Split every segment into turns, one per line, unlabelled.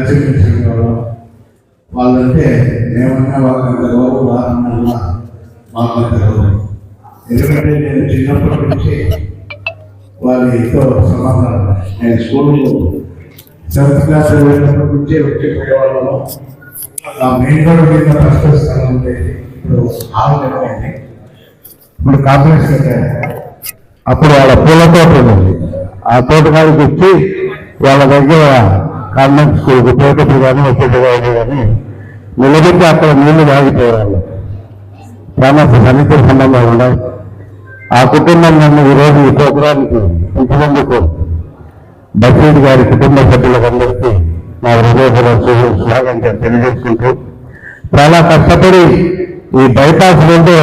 కలిసి వాళ్ళంటే మేమన్నా వాళ్ళంత గౌరవం వాళ్ళ మాకంత గౌరవం ఎందుకంటే నేను చిన్నప్పటి నుంచి వాళ్ళతో సమాధానం. నేను స్కూల్లో సెవెంత్ క్లాస్ వెళ్ళినప్పటి నుంచి వచ్చిపోయేవాళ్ళము నా మెయిన్ రోడ్ మీద ఫస్ట్ స్థానం ఉండేది ఇప్పుడు ఆరోగ్యమైంది ఇప్పుడు కాంగ్రెస్ కట్టారు అప్పుడు వాళ్ళ పూల తోట ఉంది. ఆ తోటకాడికి వచ్చి వాళ్ళ దగ్గర కాన్వెంట్ స్కూల్కి పోయేటప్పుడు కానీ వచ్చేటప్పుడు కానీ నిలబెట్టి అక్కడ నీళ్ళు తాగిపోయేవాళ్ళు చాలా సన్నిహిత సంబంధాలు ఉన్నాయి ఆ కుటుంబం నన్ను ఈరోజు ఈ ప్రోగ్రాంకి ఉంచినందుకు బషీర్ గారి కుటుంబ సభ్యులందరికీ నా హృదయపూర్వక స్వాగతం తెలియజేసుకుంటూ చాలా కష్టపడి ఈ బైపాస్ ఉంటే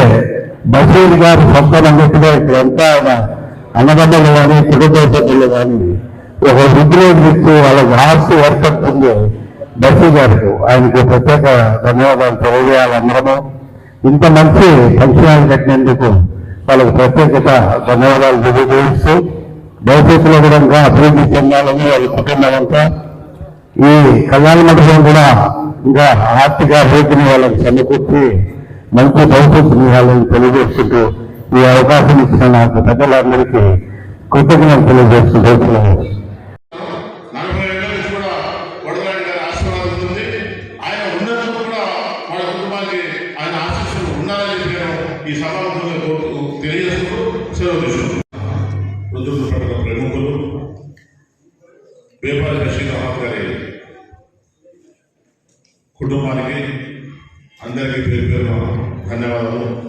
బషీర్ గారు సొంతం నమ్మకంగా ఇక్కడ ఎంత ఆయన అన్నదమ్ములు కానీ కుటుంబ సభ్యులు కానీ ఒక వృద్ధిలో ఇచ్చి వాళ్ళ హార్ట్ వర్కప్ బస్సు బషీర్ గారికి ఆయనకు ప్రత్యేక ధన్యవాదాలు తెలియజేయాలందరము ఇంత మంచి ఫంక్షన్ కట్టినందుకు వాళ్ళకు ప్రత్యేకత ధన్యవాదాలు తెలియజేస్తూ భవిష్యత్తులో కూడా ఇంకా అభివృద్ధి చెందాలని వాళ్ళ కుటుంబం అంతా. ఈ కళ్యాణ మండపం కూడా ఇంకా ఆర్థిక అభివృద్ధిని వాళ్ళకి సమకూర్చి మంచి భవిష్యత్తు ఇవ్వాలని తెలియజేసుకుంటూ ఈ అవకాశం ఇచ్చిన నాకు పెద్దలందరికీ కృతజ్ఞతలు తెలియజేస్తున్నాను
కుటుంబానికి అందరికీ పేరు పేరు ధన్యవాదాలు.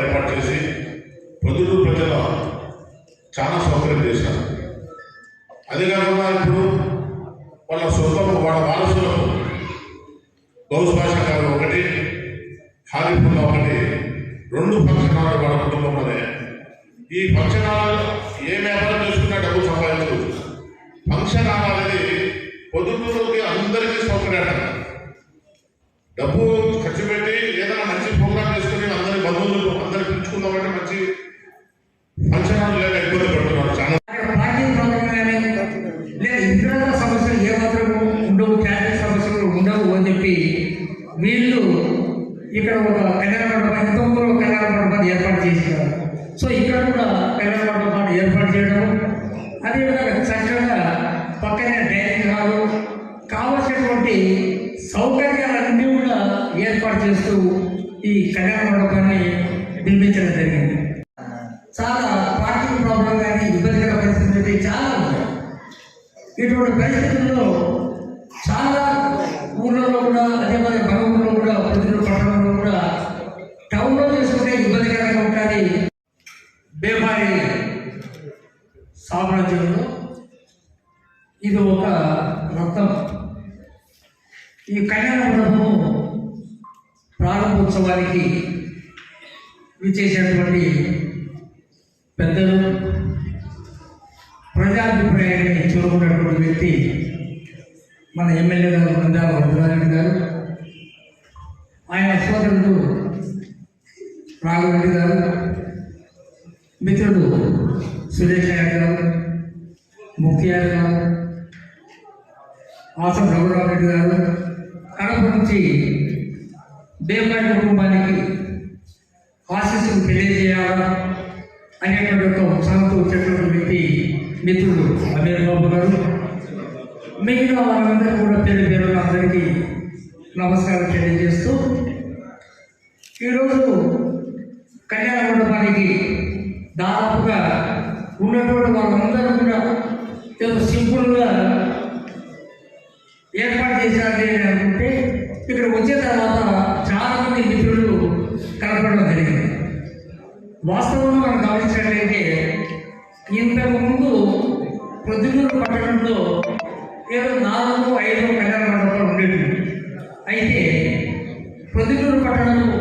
ఏర్పాటు చేసి పొద్దుటూరు ప్రజల చాలా సౌకర్యం చేశారు. అదే కాకుండా ఇప్పుడు వాళ్ళ సొంతము వాళ్ళ వారసులకు గౌస్ భాష గారు ఒకటి హాలిపుల్లా ఒకటి రెండు పక్షణాలు వాళ్ళ కుటుంబంలోనే. ఈ ఫంక్షన్ ఏ వ్యాపారం చేసుకున్నా డబ్బు సంపాదించవచ్చు ఫంక్షన్ అనేది పొద్దుటూరుకి అందరికీ సౌకర్యాలు డబ్బు ఖర్చు పెట్టి ఏదైనా మంచి ప్రోగ్రామ్ చేసుకుని అందరి బంధువులు అందరు పిలుచుకుందామంటే మంచి ఫంక్షన్ లేదా ఇబ్బంది పడుతున్నారు చాలా.
ఇతర సమస్యలు ఉండవు ట్రాఫిక్ సమస్యలు ఉండవు అని చెప్పి వీళ్ళు ఇక్కడ ఒక కళ్యాణ మండపం ఇంతకుముందు కళ్యాణ మండపాన్ని ఏర్పాటు చేశారు. సో ఇక్కడ కూడా కళ్యాణ మండపాన్ని ఏర్పాటు చేయడం అదేవిధంగా చక్కగా పక్కనే డైనింగ్ హాల్ కావలసినటువంటి సౌకర్యాలన్నీ కూడా ఏర్పాటు చేస్తూ ఈ కళ్యాణ మండపాన్ని పిలిపించడం జరిగింది. చాలా పార్కింగ్ ప్రాబ్లం కానీ ఇబ్బందికర పరిస్థితులు అయితే చాలా ఉన్నాయి. ఇటువంటి పరిస్థితుల్లో చాలా ఊళ్ళలో కూడా అదే మరి మన ఊళ్ళో కూడా ప్రజలు పట్టణంలో కూడా టౌన్లో చేసుకుంటే ఇబ్బందికరంగా ఉంటుంది. బేమారి సామ్రాజ్యంలో ఇది ఒక రత్నం ఈ కళ్యాణ మండపము ప్రారంభోత్సవానికి విచ్చేసినటువంటి పెద్దలు ప్రజాభిప్రాయాన్ని చూరుకున్నటువంటి వ్యక్తి మన ఎమ్మెల్యే గారు బృందాల రుద్రారెడ్డి గారు ఆయన సోదరుడు రాఘవరెడ్డి గారు మిత్రుడు సురేష్ నాయుడు గారు ముక్తియార్ గారు ఆసం రఘురామరెడ్డి గారు కడప నుంచి దేవరాయ కుటుంబానికి ఆశీస్సులు తెలియజేయాలా అనేటువంటి ఒక ఉత్సాహంతో వచ్చేటువంటి వ్యక్తి మిత్రుడు అమీర్ బాబు గారు. మిగతా వారందరూ కూడా పేరు పేరు అందరికీ నమస్కారం తెలియజేస్తూ ఈరోజు కళ్యాణ మండపానికి దాదాపుగా ఉన్నటువంటి వాళ్ళందరూ కూడా ఏదో సింపుల్గా ఏర్పాటు చేశారు నేను అనుకుంటే ఇక్కడ వచ్చిన తర్వాత చాలామంది మిత్రులు కనపడడం జరిగింది. వాస్తవంలో మనం గమనించినట్లయితే ఇంతకుముందు ప్రొద్దుటూరు పట్టణంలో ఏదో నాలుగు ఐదు కళ్యాణ మండపాలు ఉండేవి అయితే ప్రొద్దుటూరు పట్టణంలో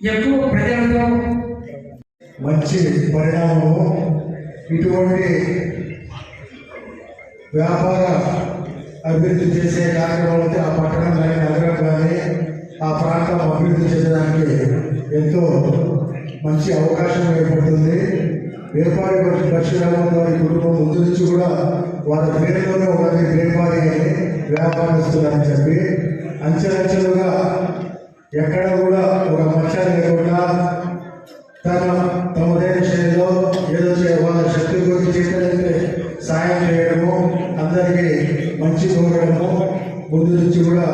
ఎక్కువ ప్రజలతో
మంచి పరిణామము ఇటువంటి వ్యాపార అభివృద్ధి చేసే కార్యక్రమాలతో ఆ పట్టణం కానీ నగరం కానీ ఆ ప్రాంతం అభివృద్ధి చేయడానికి ఎంతో మంచి అవకాశం ఏర్పడుతుంది. వేపారి బక్షిరామం వారి కుటుంబం ముందు నుంచి కూడా వారి పేరులోనే ఒకటి వేపారి అని వ్యాపారస్తులని చెప్పి అంచెలంచెలుగా ఎక్కడ కూడా ఒక మచ్చ లేకుండా తన తమదైన శైలిలో ఏదో వాళ్ళ శక్తి గురించి చేతనైతే సాయం చేయడము అందరికీ మంచి కోరడము ముందు నుంచి కూడా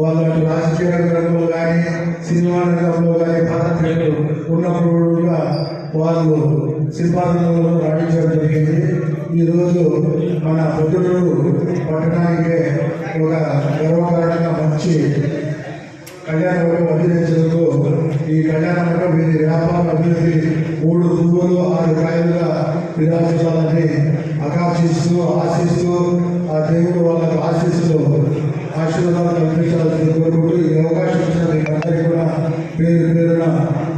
వాళ్ళ రాజకీయ రంగంలో కానీ సినిమా రంగంలో కానీ పాత్రలు ఉన్నప్పుడు కూడా వాళ్ళు శిల్పారంగంలో రాణించడం జరిగింది. ఈరోజు మన పొద్దుటూరు పట్టణానికి ఒక గర్వకారణంగా మంచి కళ్యాణ మండపం ఈ కళ్యాణ మండపం వీరి వ్యాపార అభివృద్ధి మూడు పువ్వులు ఆరు కాయలుగా విరాజించాలని ఆకాంక్షిస్తూ ఆశిస్తూ ఆ దేవుడు వాళ్ళకు ఆశిస్తూ ఆశీర్వాదాలు కల్పించాలని కోరుకుంటూ ఈ అవకాశం ఇచ్చిన మీకు అందరికీ కూడా పేరు పేరున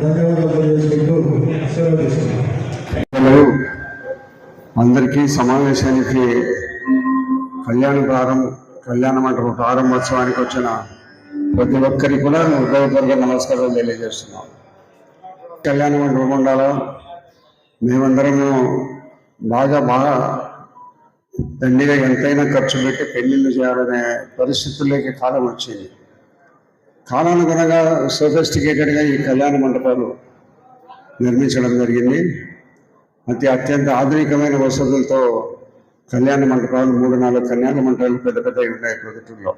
ధన్యవాదాలు తెలియజేసుకుంటూ సెలవు తీసుకున్నాను
అందరికీ సమావేశానికి కళ్యాణ ప్రారంభ కళ్యాణ మండపం ప్రారంభోత్సవానికి వచ్చిన ప్రతి ఒక్కరికి కూడా హృదయపూర్వక నమస్కారాలు తెలియజేస్తున్నాం. కళ్యాణ మండపం ఉండాలో మేమందరము బాగా బాగా దండిగా ఎంతైనా ఖర్చు పెట్టి పెళ్ళిళ్ళు చేయాలనే పరిస్థితుల్లోకి కాలం వచ్చింది. కాలానుగుణంగా సోఫెస్టికేటెడ్గా ఈ కళ్యాణ మండపాలు నిర్మించడం జరిగింది. అతి అత్యంత ఆధునికమైన వసతులతో కళ్యాణ మండపాలు మూడు నాలుగు కళ్యాణ మండపాలు పెద్ద పెద్దవి ఉన్నాయి ప్రొజెక్టుల్లో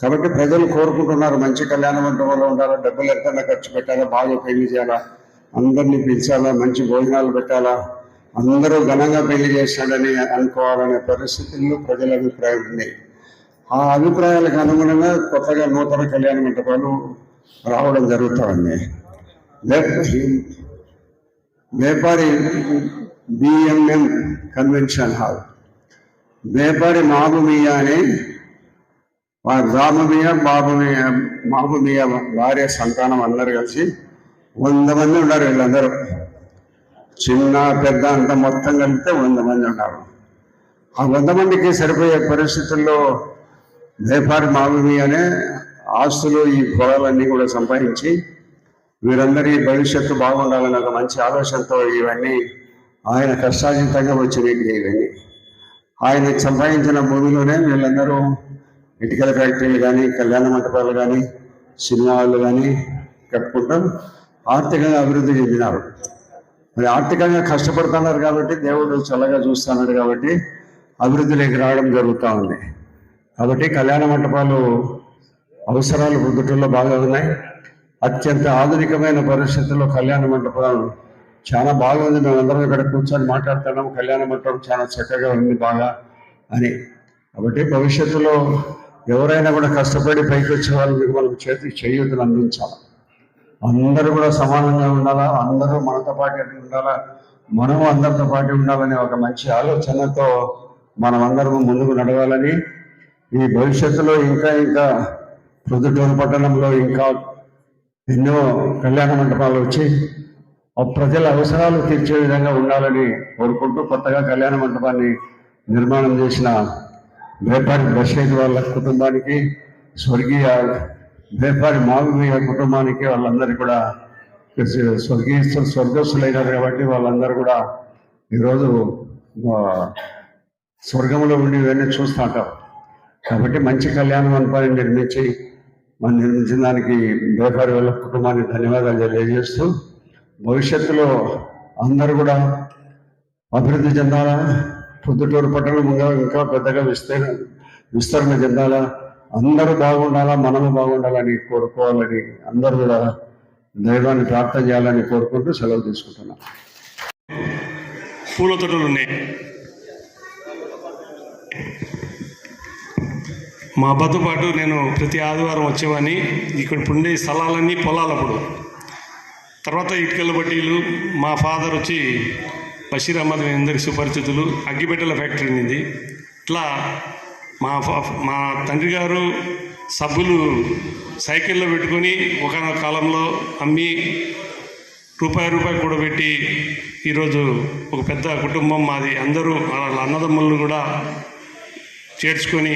కాబట్టి ప్రజలు కోరుకుంటున్నారు మంచి కళ్యాణ మండపంలో ఉండాలా డబ్బులు ఎంత ఖర్చు పెట్టాలా బాగా పెళ్ళి చేయాలా అందరినీ పిలిచాలా మంచి భోజనాలు పెట్టాలా అందరూ ఘనంగా పెళ్ళి చేశాడని అనుకోవాలనే పరిస్థితుల్లో ప్రజల అభిప్రాయం ఉంది. ఆ అభిప్రాయాలకు అనుగుణంగా కొత్తగా నూతన కళ్యాణ మంటపాలు రావడం జరుగుతూ ఉంది. వేపారి బిఎంఎం కన్వెన్షన్ హాల్. వేపారి మాబుమియా అని వారి రామమియ బాబుమియ మాబుమియ భార్య సంతానం అందరు కలిసి వంద మంది ఉన్నారు వీళ్ళందరూ. చిన్న పెద్ద అంత మొత్తం కలిపితే వంద మంది ఉన్నారు ఆ వంద మందికి సరిపోయే పరిస్థితుల్లో వేపారి మాభూమి అనే ఆస్తులు ఈ పొలాలన్నీ కూడా సంపాదించి వీరందరి భవిష్యత్తు బాగుండాలని ఒక మంచి ఆలోచనతో ఇవన్నీ ఆయన కష్టార్జితంగా వచ్చినవి ఇవన్నీ. ఆయన సంపాదించిన భూమిలోనే వీళ్ళందరూ ఇటుకల ఫ్యాక్టరీలు కానీ కళ్యాణ మంటపాలు కానీ సినిమాలు కానీ కట్టుకుంటూ ఆర్థికంగా అభివృద్ధి చెందినారు. మరి ఆర్థికంగా కష్టపడుతున్నారు కాబట్టి దేవుడు చల్లగా చూస్తున్నాడు కాబట్టి అభివృద్ధిలోకి రావడం జరుగుతూ ఉంది. కాబట్టి కళ్యాణ మంటపాలు అవసరాలు పొద్దుటల్లో బాగా ఉన్నాయి. అత్యంత ఆధునికమైన పరిస్థితుల్లో కళ్యాణ మంటపాలు చాలా బాగుంది. మేమందరం ఇక్కడ కూర్చొని మాట్లాడుతున్నాం. కళ్యాణ మంటపం చాలా చక్కగా ఉంది బాగా అని. కాబట్టి భవిష్యత్తులో ఎవరైనా కూడా కష్టపడి పైకి వచ్చే వాళ్ళకి మనం చేతికి చేయూతను అందించాలి. అందరూ కూడా సమానంగా ఉండాలా? అందరూ మనతో పాటు ఉండాలా? మనం అందరితో పాటు ఉండాలనే ఒక మంచి ఆలోచనతో మనం అందరం ముందుకు నడవాలని ఈ భవిష్యత్తులో ఇంకా ఇంకా ప్రొద్దుటూరు పట్టణంలో ఇంకా ఎన్నో కళ్యాణ మండపాలు వచ్చి ఆ ప్రజల అవసరాలు తీర్చే విధంగా ఉండాలని కోరుకుంటూ కొత్తగా కళ్యాణ మండపాన్ని నిర్మాణం చేసిన వేపారి బషీర్ వాళ్ళ కుటుంబానికి స్వర్గీయ వేపారి మామయ్య కుటుంబానికి వాళ్ళందరికీ కూడా స్వర్గీయ స్వర్గస్థులైనారు కాబట్టి వాళ్ళందరూ కూడా ఈరోజు స్వర్గంలో ఉండి ఇవన్నీ చూస్తూ ఉంటారు కాబట్టి మంచి కళ్యాణ మండపాన్ని నిర్మించి మనం నిర్మించిన దానికి వేపారి వాళ్ళ కుటుంబానికి ధన్యవాదాలు తెలియజేస్తూ భవిష్యత్తులో అందరూ కూడా అభివృద్ధి చెందాలా? పొద్దుటూరు పట్టణం ఇంకా ఇంకా పెద్దగా విస్తీర్ణ విస్తరణ చెందాలా? అందరూ బాగుండాలా మనము బాగుండాలని కోరుకోవాలని అందరూ కూడా దైవాన్ని ప్రార్థన చేయాలని కోరుకుంటూ సెలవు తీసుకుంటున్నాం.
పూల తోటలు ఉన్నాయి. మా అబ్బతో పాటు నేను ప్రతి ఆదివారం వచ్చేవాడిని. ఇక్కడ ఉండే స్థలాలన్నీ పొలాలప్పుడు తర్వాత ఇటుకల బట్టీలు మా ఫాదర్ వచ్చి బషీర్ అహ్మద్ అందరికి సుపరిచితులు అగ్గిపెట్టెల ఫ్యాక్టరీ ఉంది ఇట్లా మా మా తండ్రి గారు సబ్బులు సైకిల్లో పెట్టుకొని ఒకనొక కాలంలో అమ్మి రూపాయి రూపాయి కూడబెట్టి ఈరోజు ఒక పెద్ద కుటుంబం మాది. అందరూ వాళ్ళ అన్నదమ్ములను కూడా చేర్చుకొని